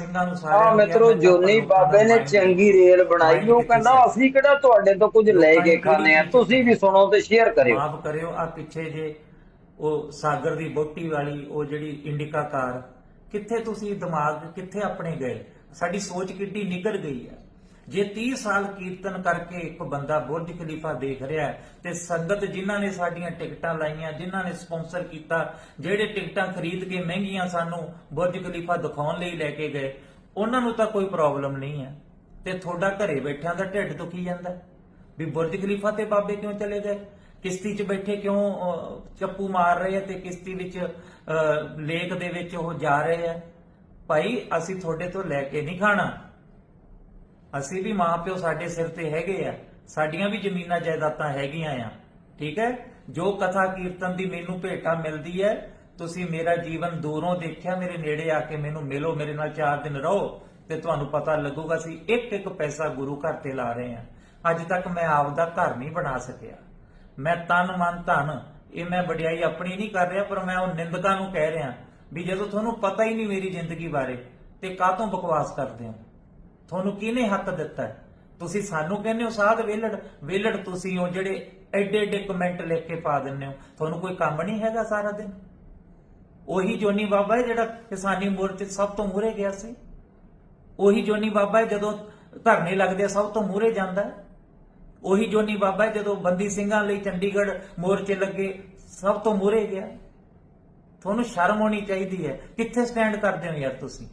ਸਿੰਘਾਂ ਨੂੰ ਆ ਸਾਰਿਆਂ ਨੂੰ ਮਿੱਤਰੋ ਜੋਨੀ ਬਾਬੇ ਨੇ ਚੰਗੀ ਰੇਲ ਬਣਾਈ। ਉਹ ਕਹਿੰਦਾ। ਅਸੀਂ ਕਿਹੜਾ ਤੁਹਾਡੇ ਤੋਂ ਕੁਝ ਲੈ ਕੇ ਖਾਣੇ ਆ ਤੁਸੀਂ ਵੀ ਸੁਣੋ ਤੇ ਸ਼ੇਅਰ ਕਰਿਓ। ਮਾਫ ਕਰਿਓ। ਆ ਪਿੱਛੇ ਜੇ ਉਹ ਸਾਗਰ ਦੀ ਬੋਟੀ ਵਾਲੀ ਉਹ ਜਿਹੜੀ ਇੰਡਿਕਾ ਕਾਰ ਕਿੱਥੇ ਤੁਸੀਂ ਦਿਮਾਗ ਕਿੱਥੇ ਆਪਣੇ ਗਏ? ਸਾਡੀ ਸੋਚ ਕਿੱਡੀ ਨਿਕਲ ਗਈ ਹੈ ਜੇ 30 ਸਾਲ ਕੀਰਤਨ ਕਰਕੇ ਇੱਕ ਬੰਦਾ ਬੁਰਜ ਖਲੀਫਾ ਦੇਖ ਰਿਹਾ ਹੈ, ਤੇ ਸੰਗਤ ਜਿਨ੍ਹਾਂ ਨੇ ਸਾਡੀਆਂ ਟਿਕਟਾਂ ਲਾਈਆਂ, ਜਿਨ੍ਹਾਂ ਨੇ ਸਪਾਂਸਰ ਕੀਤਾ, ਜਿਹੜੇ ਟਿਕਟਾਂ ਖਰੀਦ ਕੇ ਮਹਿੰਗੀਆਂ ਸਾਨੂੰ ਬੁਰਜ ਖਲੀਫਾ ਦਿਖਾਉਣ ਲਈ ਲੈ ਕੇ ਗਏ, ਉਹਨਾਂ ਨੂੰ ਤਾਂ ਕੋਈ ਪ੍ਰੋਬਲਮ ਨਹੀਂ ਹੈ। ਤੇ ਤੁਹਾਡਾ ਘਰੇ ਬੈਠਿਆਂ ਦਾ ਢਿੱਡ ਦੁਖੀ ਜਾਂਦਾ ਵੀ ਬੁਰਜ ਖਲੀਫਾ ਤੇ ਬਾਬੇ ਕਿਉਂ ਚਲੇ ਗਏ? ਕਿਸ਼ਤੀ 'ਚ ਬੈਠੇ ਕਿਉਂ ਚੱਪੂ ਮਾਰ ਰਹੇ ਆ ਤੇ ਕਿਸ਼ਤੀ ਵਿੱਚ ਲੇਕ ਦੇ ਵਿੱਚ ਉਹ ਜਾ ਰਹੇ ਆ ਭਾਈ, ਅਸੀਂ ਤੁਹਾਡੇ ਤੋਂ ਲੈ ਕੇ ਨਹੀਂ ਖਾਣਾ। ਅਸੀਂ ਵੀ ਮਾਪਿਓ ਸਾਡੇ ਸਿਰ ਤੇ ਹੈਗੇ ਆ। ਸਾਡੀਆਂ ਵੀ ਜ਼ਮੀਨਾਂ ਜਾਇਦਾਦਾਂ ਹੈਗੀਆਂ ਆ। ਠੀਕ ਹੈ? ਜੋ ਕਥਾ ਕੀਰਤਨ ਦੀ ਮੈਨੂੰ ਭੇਟਾ ਮਿਲਦੀ ਹੈ, ਤੁਸੀਂ ਮੇਰਾ ਜੀਵਨ ਦੂਰੋਂ ਦੇਖਿਆ, ਮੇਰੇ ਨੇੜੇ ਆ ਕੇ ਮੈਨੂੰ ਮਿਲੋ, ਮੇਰੇ ਨਾਲ 4 ਦਿਨ ਰਹੋ, ਤੇ ਤੁਹਾਨੂੰ ਪਤਾ ਲੱਗੂਗਾ ਅਸੀਂ ਇੱਕ ਇੱਕ ਪੈਸਾ ਗੁਰੂ ਘਰ ਤੇ ਲਾ ਰਹੇ ਹਾਂ। ਅੱਜ ਤੱਕ ਮੈਂ ਆਪ ਦਾ ਘਰ ਨਹੀਂ ਬਣਾ ਸਕਿਆ। ਮੈਂ ਤਨ, ਮਨ, ਧਨ, ਇਹ ਮੈਂ ਵਡਿਆਈ ਆਪਣੀ ਨਹੀਂ ਕਰ ਰਿਹਾ, ਪਰ ਮੈਂ ਉਹ ਨਿੰਦਕਾਂ ਨੂੰ ਕਹਿ ਰਿਹਾ ਵੀ ਜਦੋਂ ਤੁਹਾਨੂੰ ਪਤਾ ਹੀ ਨਹੀਂ ਮੇਰੀ ਜ਼ਿੰਦਗੀ ਬਾਰੇ, ਤੇ ਕਾਹਤੋਂ ਬਕਵਾਸ ਕਰਦੇ ਹੋ? ਤੁਹਾਨੂੰ ਕਿਹਨੇ ਹੱਕ ਦਿੱਤਾ ਹੈ? ਤੁਸੀਂ ਸਾਨੂੰ ਕਹਿੰਦੇ ਹੋ, ਸਾਧ ਵੇਲੜ ਵੇਲੜ ਤੁਸੀਂ ਹੋ ਜਿਹੜੇ ਐਡੇ ਐਡੇ ਕਮੈਂਟ ਲਿਖ ਕੇ ਪਾ ਦਿੰਦੇ ਹੋ। ਤੁਹਾਨੂੰ ਕੋਈ ਕੰਮ ਨਹੀਂ ਹੈਗਾ ਸਾਰਾ ਦਿਨ? ਉਹੀ ਜੋਨੀ ਬਾਬਾ ਹੈ ਜਿਹੜਾ ਕਿਸਾਨੀ ਮੋਰਚੇ ਸਭ ਤੋਂ ਮੂਹਰੇ ਗਿਆ ਸੀ। ਉਹੀ ਜੋਨੀ ਬਾਬਾ ਹੈ ਜਦੋਂ ਧਰਨੇ ਲੱਗਦੇ ਸਭ ਤੋਂ ਮੂਹਰੇ ਜਾਂਦਾ ਉਹੀ ਜੋਨੀ ਬਾਬਾ ਹੈ ਜਦੋਂ ਬੰਦੀ ਸਿੰਘਾਂ ਲਈ ਚੰਡੀਗੜ੍ਹ ਮੋਰਚੇ ਲੱਗੇ, ਸਭ ਤੋਂ ਮੂਹਰੇ ਗਿਆ। ਤੁਹਾਨੂੰ ਸ਼ਰਮ ਆਉਣੀ ਚਾਹੀਦੀ ਹੈ। ਕਿੱਥੇ ਸਟੈਂਡ ਕਰਦੇ ਹੋ ਯਾਰ ਤੁਸੀਂ?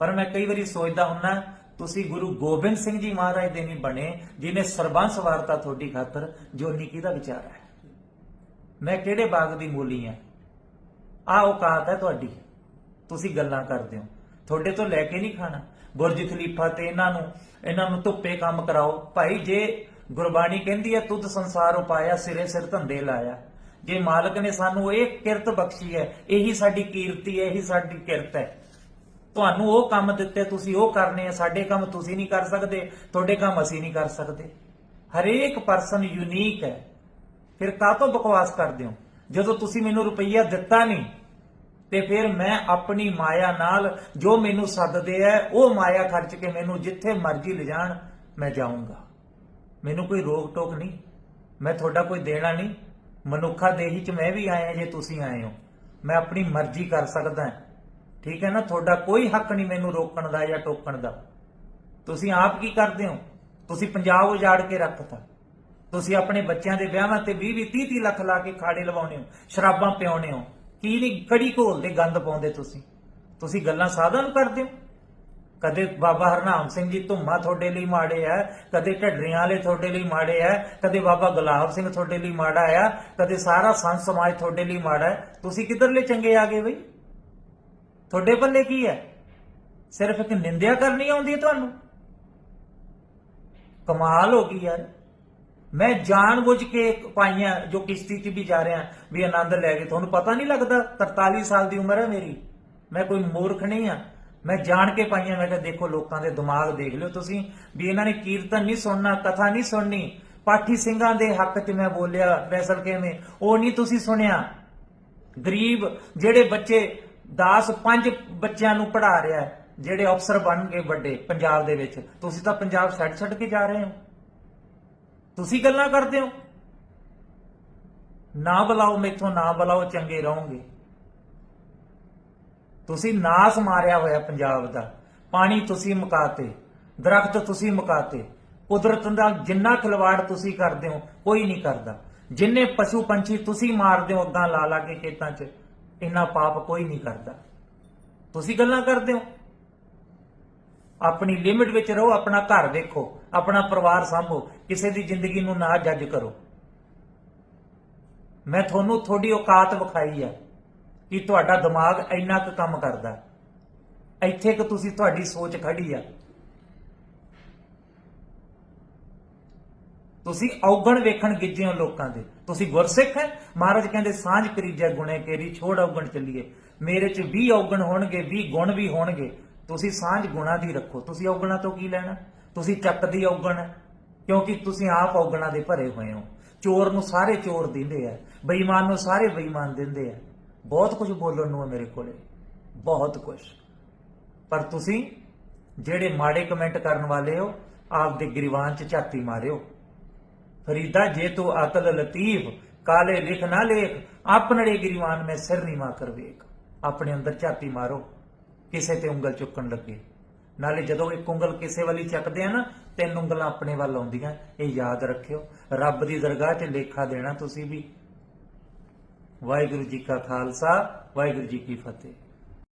ਪਰ ਮੈਂ ਕਈ ਵਾਰੀ ਸੋਚਦਾ ਹੁੰਨਾ ਤੁਸੀਂ ਗੁਰੂ ਗੋਬਿੰਦ ਸਿੰਘ ਜੀ ਮਹਾਰਾਜ ਦੇ ਨਹੀਂ ਬਣੇ, ਜਿਨੇ ਸਰਬੰਸ ਵਾਰਤਾ ਤੁਹਾਡੀ ਖਾਤਰ ਜੋਨੀ ਕਿਹਦਾ ਵਿਚਾਰ ਹੈ? ਮੈਂ ਕਿਹੜੇ ਬਾਗ ਦੀ ਮੂਲੀ ਆ ਆ ਔਕਾਤ ਹੈ ਤੁਹਾਡੀ। ਤੁਸੀਂ ਗੱਲਾਂ ਕਰਦੇ ਹੋ। ਤੁਹਾਡੇ ਤੋਂ ਲੈ ਕੇ ਨਹੀਂ ਖਾਣਾ। ਬੁਰਜ ਖਲੀਫਾ ਤੇ ਇਹਨਾਂ ਨੂੰ ਇਹਨਾਂ ਨੂੰ ਧੁੱਪੇ ਕੰਮ ਕਰਾਓ। ਭਾਈ, ਜੇ ਗੁਰਬਾਣੀ ਕਹਿੰਦੀ ਹੈ, ਤੁਧ ਸੰਸਾਰ ਉਪਾਇਆ, ਸਿਰੇ ਸਿਰ ਧੰਦੇ ਲਾਇਆ। ਜੇ ਮਾਲਕ ਨੇ ਸਾਨੂੰ ਇਹ ਕਿਰਤ ਬਖਸ਼ੀ ਹੈ, ਇਹੀ ਸਾਡੀ ਕੀਰਤੀ ਹੈ, ਇਹੀ ਸਾਡੀ ਕਿਰਤ ਹੈ। ਤੁਹਾਨੂੰ ਉਹ ਕੰਮ ਦਿੱਤੇ, ਤੁਸੀਂ ਉਹ ਕਰਨੇ ਆ, ਸਾਡੇ ਕੰਮ ਤੁਸੀਂ ਨਹੀਂ ਕਰ ਸਕਦੇ, ਤੁਹਾਡੇ ਕੰਮ ਅਸੀਂ ਨਹੀਂ ਕਰ ਸਕਦੇ। ਹਰੇਕ ਪਰਸਨ ਯੂਨੀਕ ਹੈ। ਫਿਰ ਕਾਹਤੋਂ ਬਕਵਾਸ ਕਰਦੇ ਹੋ? ਜਦੋਂ ਤੁਸੀਂ ਮੈਨੂੰ ਰੁਪਈਆ ਦਿੱਤਾ ਨਹੀਂ, ਤੇ ਫਿਰ ਮੈਂ ਆਪਣੀ ਮਾਇਆ ਨਾਲ ਜੋ ਮੈਨੂੰ ਸੱਦਦੇ ਐ ਉਹ ਮਾਇਆ ਖਰਚ ਕੇ ਮੈਨੂੰ ਜਿੱਥੇ ਮਰਜ਼ੀ ਲਿਜਾਣ, ਮੈਂ ਜਾਊਂਗਾ। ਮੈਨੂੰ ਕੋਈ ਰੋਕ ਟੋਕ ਨਹੀਂ, ਮੈਂ ਤੁਹਾਡਾ ਕੋਈ ਦੇਣਾ ਨਹੀਂ। ਮਨੁੱਖਾ ਦੇਹੀ ਚ ਮੈਂ ਵੀ ਆਇਆ ਜੇ ਤੁਸੀਂ ਆਏ ਹੋ। ਮੈਂ ਆਪਣੀ ਮਰਜ਼ੀ ਕਰ ਸਕਦਾ ਹਾਂ। ਠੀਕ ਹੈ ਨਾ? ਤੁਹਾਡਾ ਕੋਈ ਹੱਕ ਨਹੀਂ ਮੈਨੂੰ ਰੋਕਣ ਦਾ ਜਾਂ ਟੋਕਣ ਦਾ। ਤੁਸੀਂ ਆਪ ਕੀ ਕਰਦੇ ਹੋ? ਤੁਸੀਂ ਪੰਜਾਬ ਉਜਾੜ ਕੇ ਰੱਖਤਾ ਤੁਸੀਂ ਆਪਣੇ ਬੱਚਿਆਂ ਦੇ ਵਿਆਹਾਂ ਤੇ 20 20 30 30 ਲੱਖ ਲਾ ਕੇ ਖਾੜੇ ਲਵਾਉਣੇ ਹੋ, ਸ਼ਰਾਬਾਂ ਪਿਆਉਣੇ ਹੋ। ਕੀ ਨਹੀਂ? ਕੜੀ ਘੋਲ ਦੇ ਗੰਦ ਪਾਉਂਦੇ ਤੁਸੀਂ। ਤੁਸੀਂ ਗੱਲਾਂ ਸਾਧਨ ਕਰਦੇ ਹੋ? ਕਦੇ ਬਾਬਾ ਹਰਨਾਮ ਸਿੰਘ ਜੀ ਧੁੰਮਾ ਤੁਹਾਡੇ ਲਈ ਮਾੜੇ ਆ, ਕਦੇ ਢੱਡਰੀਆਂ ਵਾਲੇ ਤੁਹਾਡੇ ਲਈ ਮਾੜੇ ਆ, ਕਦੇ ਬਾਬਾ ਗੁਲਾਬ ਸਿੰਘ ਤੁਹਾਡੇ ਲਈ ਮਾੜਾ ਆ, ਕਦੇ ਸਾਰਾ ਸੰਤ ਸਮਾਜ ਤੁਹਾਡੇ ਲਈ ਮਾੜਾ ਹੈ ਤੁਸੀਂ ਕਿੱਧਰਲੇ ਚੰਗੇ ਆ ਗਏ ਬਈ? ਤੁਹਾਡੇ ਪੱਲੇ ਕੀ ਹੈ? ਸਿਰਫ ਇੱਕ ਨਿੰਦਿਆ ਕਰਨੀ ਆਉਂਦੀ ਹੈ ਤੁਹਾਨੂੰ? ਕਮਾਲ ਹੋ ਗਈ ਯਾਰ। ਮੈਂ ਜਾਣਬੁੱਝ ਕੇ ਪਾਈਆਂ ਜੋ ਕਿਸ਼ਤੀ 'ਚ ਵੀ ਜਾ ਰਿਹਾ, ਵੀ ਆਨੰਦ ਲੈ ਕੇ। ਤੁਹਾਨੂੰ ਪਤਾ ਨਹੀਂ ਲੱਗਦਾ 43 ਸਾਲ ਦੀ ਉਮਰ ਹੈ ਮੇਰੀ। ਮੈਂ ਕੋਈ ਮੂਰਖ ਨਹੀਂ ਆ ਮੈਂ ਜਾਣ ਕੇ ਪਾਈਆਂ, ਮੈਂ ਕਿਹਾ ਦੇਖੋ ਲੋਕਾਂ ਦੇ ਦਿਮਾਗ ਦੇਖ ਲਿਓ ਤੁਸੀਂ, ਵੀ ਇਹਨਾਂ ਨੇ ਕੀਰਤਨ ਨਹੀਂ ਸੁਣਨਾ, ਕਥਾ ਨਹੀਂ ਸੁਣਨੀ। ਪਾਠੀ ਸਿੰਘਾਂ ਦੇ ਹੱਕ 'ਚ ਮੈਂ ਬੋਲਿਆ ਫੈਸਲ ਕਿਵੇਂ? ਉਹ ਨਹੀਂ ਤੁਸੀਂ ਸੁਣਿਆ। ਗਰੀਬ ਜਿਹੜੇ ਬੱਚੇ 10 5 ਬੱਚਿਆਂ ਨੂੰ ਪੜ੍ਹਾ ਰਿਹਾ ਹੈ, ਜਿਹੜੇ ਅਫਸਰ ਬਣ ਗਏ ਵੱਡੇ ਪੰਜਾਬ ਦੇ ਵਿੱਚ। ਤੁਸੀਂ ਤਾਂ ਪੰਜਾਬ ਛੱਡ ਛੱਡ ਕੇ ਜਾ ਰਹੇ ਹੋ। ਤੁਸੀਂ ਗੱਲਾਂ ਕਰਦੇ ਹੋ। ਨਾ ਬੁਲਾਓ ਮੈਥੋਂ ਨਾ ਬੁਲਾਓ ਚੰਗੇ ਰਹੋਗੇ। ਤੁਸੀਂ ਨਾਸ ਮਾਰਿਆ ਹੋਇਆ ਪੰਜਾਬ ਦਾ। ਪਾਣੀ ਤੁਸੀਂ ਮੁਕਾਤੇ ਦਰਖਤ ਤੁਸੀਂ ਮੁਕਾਤੇ। ਕੁਦਰਤ ਦਾ ਜਿੰਨਾ ਖਿਲਵਾੜ ਤੁਸੀਂ ਕਰਦੇ ਹੋ ਕੋਈ ਨਹੀਂ ਕਰਦਾ। ਜਿੰਨੇ ਪਸ਼ੂ ਪੰਛੀ ਤੁਸੀਂ ਮਾਰਦੇ ਹੋ ਅੱਗਾਂ ਲਾ ਲਾ ਕੇ ਖੇਤਾਂ 'ਚ ਇੰਨਾ ਪਾਪ ਕੋਈ ਨਹੀਂ ਕਰਦਾ। ਤੁਸੀਂ ਗੱਲਾਂ ਕਰਦੇ ਹੋ। ਆਪਣੀ ਲਿਮਿਟ ਵਿੱਚ ਰਹੋ, ਆਪਣਾ ਘਰ ਦੇਖੋ, ਆਪਣਾ ਪਰਿਵਾਰ ਸੰਭੋ, ਕਿਸੇ ਦੀ ਜ਼ਿੰਦਗੀ ਨੂੰ ਨਾ ਜੱਜ ਕਰੋ। ਮੈਂ ਤੁਹਾਨੂੰ ਤੁਹਾਡੀ ਔਕਾਤ ਵਿਖਾਈ ਆ ਕਿ ਤੁਹਾਡਾ ਦਿਮਾਗ ਇੰਨਾ ਕੁ ਕੰਮ ਕਰਦਾ। ਇੱਥੇ ਕਿ ਤੁਸੀਂ ਤੁਹਾਡੀ ਸੋਚ ਖੜੀ ਆ। ਤੁਸੀਂ ਔਗਣ ਵੇਖਣ ਗਿੱਜੇ ਹੋ ਲੋਕਾਂ ਦੇ। ਤੁਸੀਂ ਗੁਰਸਿੱਖ ਹੈ, ਮਹਾਰਾਜ ਕਹਿੰਦੇ, ਸਾਂਝ ਕਰੀਜੈ ਗੁਣੇ ਕੇਰੀ, ਛੋੜ ਔਗਣ ਚੱਲੀਏ। ਮੇਰੇ ਚ 20 ਔਗਣ ਹੋਣਗੇ 20 ਗੁਣ ਵੀ ਹੋਣਗੇ। ਤੁਸੀਂ ਸਾਂਝ ਗੁਣਾ ਦੀ ਰੱਖੋ। ਤੁਸੀਂ ਔਗਣਾ ਤੋਂ ਕੀ ਲੈਣਾ? ਤੁਸੀਂ ਚੱਕ ਦੀ ਔਗਣ ਕਿਉਂਕਿ ਤੁਸੀਂ ਆਪ ਔਗਣਾ ਦੇ ਭਰੇ ਹੋਏ ਹੋ। ਚੋਰ ਨੂੰ ਸਾਰੇ ਚੋਰ ਦਿੰਦੇ ਆ, ਬੇਈਮਾਨ ਨੂੰ ਸਾਰੇ ਬੇਈਮਾਨ ਦਿੰਦੇ ਆ। ਬਹੁਤ ਕੁਝ ਬੋਲਣ ਨੂੰ ਹੈ ਮੇਰੇ ਕੋਲੇ, ਬਹੁਤ ਕੁਝ। ਪਰ ਤੁਸੀਂ ਜਿਹੜੇ ਮਾੜੇ ਕਮੈਂਟ ਕਰਨ ਵਾਲੇ ਹੋ ਆਪ ਦੇ ਗਰੀਵਾਨ ਚ ਝਾਤੀ ਮਾਰਿਓ। ਫਰੀਦਾ ਜੇ ਤੂੰ ਅਕਲ ਲਤੀਫ, ਕਾਲੇ ਲਿਖ ਨਾ ਲੇਖ ਆਪਣੇ ਗਰੀਵਾਨ ਮੈਂ ਸਿਰ ਨਹੀਂ ਮਾ ਕਰ ਵੇਖ। ਆਪਣੇ ਅੰਦਰ ਝਾਤੀ ਮਾਰੋ, ਕਿਸੇ ਤੇ ਉਂਗਲ ਚੁੱਕਣ ਲੱਗੇ। ਨਾਲੇ ਜਦੋਂ ਇੱਕ ਉਂਗਲ ਕਿਸੇ ਵਾਲੀ ਚੱਕਦੇ ਆ ਨਾ, ਤਿੰਨ ਉਂਗਲਾਂ ਆਪਣੇ ਵੱਲ ਆਉਂਦੀਆਂ, ਇਹ ਯਾਦ ਰੱਖਿਓ। ਰੱਬ ਦੀ ਦਰਗਾਹ 'ਚ ਲੇਖਾ ਦੇਣਾ ਤੁਸੀਂ ਵੀ। ਵਾਹਿਗੁਰੂ ਜੀ ਕਾ ਖਾਲਸਾ, ਵਾਹਿਗੁਰੂ ਜੀ ਕੀ ਫਤਿਹ।